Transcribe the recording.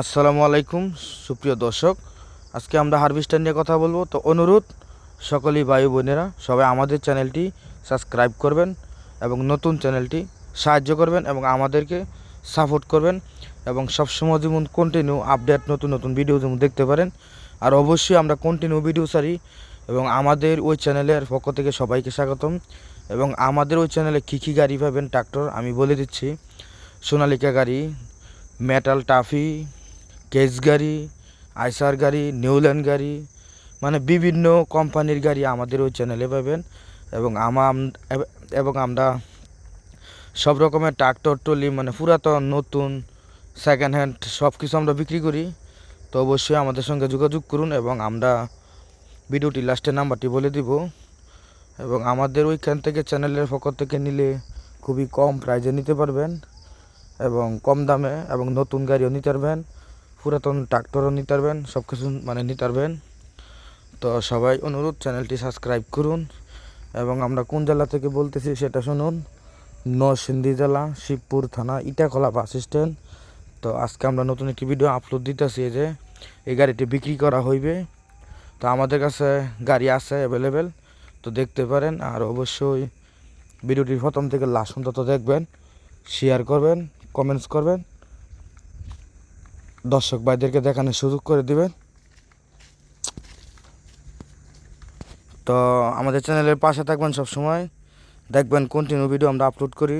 আসসালামু আলাইকুম, সুপ্রিয় দর্শক। আজকে আমরা হারভেস্টার নিয়ে কথা বলব। তো অনুরোধ, সকলেই ভাই বোনেরা, সবাই আমাদের চ্যানেলটি সাবস্ক্রাইব করবেন এবং নতুন চ্যানেলটি সাহায্য করবেন এবং আমাদেরকে সাপোর্ট করবেন এবং সবসময় যেমন কন্টিনিউ আপডেট নতুন নতুন ভিডিও যেমন দেখতে পারেন, আর অবশ্যই আমরা কন্টিনিউ ভিডিও সারি এবং আমাদের ওই চ্যানেলের পক্ষ থেকে সবাইকে স্বাগতম এবং আমাদের ওই চ্যানেলে কী কী গাড়ি পাবেন ট্রাক্টর আমি বলে দিচ্ছি। সোনালিকা গাড়ি মেটাল টাফি কেস গাড়ি, আইসার গাড়ি, নিউল্যান্ড গাড়ি মানে বিভিন্ন কোম্পানির গাড়ি আমাদের ওই চ্যানেলে পাবেন। এবং আমা এবং আমরা সব রকমের ট্রাক্টর, ট্রলি মানে পুরাতন, নতুন সেকেন্ড হ্যান্ড সব কিছু আমরা বিক্রি করি। তো অবশ্যই আমাদের সঙ্গে যোগাযোগ করুন এবং আমরা ভিডিওটি লাস্টের নাম্বারটি বলে দিব। এবং আমাদের ওইখান থেকে চ্যানেলের পক্ষ থেকে নিলে খুবই কম প্রাইজে নিতে পারবেন এবং কম দামে এবং নতুন গাড়িও নিতে পারবেন। পুরাতন ট্রাক্টরও নিতে পারবেন সব কিছু মানে নিতে পারবেন। তো সবাই অনুরোধ, চ্যানেলটি সাবস্ক্রাইব করুন এবং আমরা কোন জেলা থেকে বলতেছি সেটা শুনুন। নরসিংদী জেলা, শিবপুর থানা, ইটাখোলা বাস স্ট্যান্ড। তো আজকে আমরা নতুন একটি ভিডিও আপলোড দিতেছি যে, এই গাড়িটি বিক্রি করা হইবে। তো আমাদের কাছে গাড়ি আছে অ্যাভেলেবেল তো দেখতে পারেন আর অবশ্যই ভিডিওটি প্রথম থেকে লাস্ট পর্যন্ত দেখবেন শেয়ার করবেন কমেন্টস করবেন। দর্শক ভাইদেরকে দেখানোর সুযোগ করে দিবেন। তো আমাদের চ্যানেলের পাশে থাকবেন সব সময় দেখবেন কন্টিনিউ ভিডিও আমরা আপলোড করি।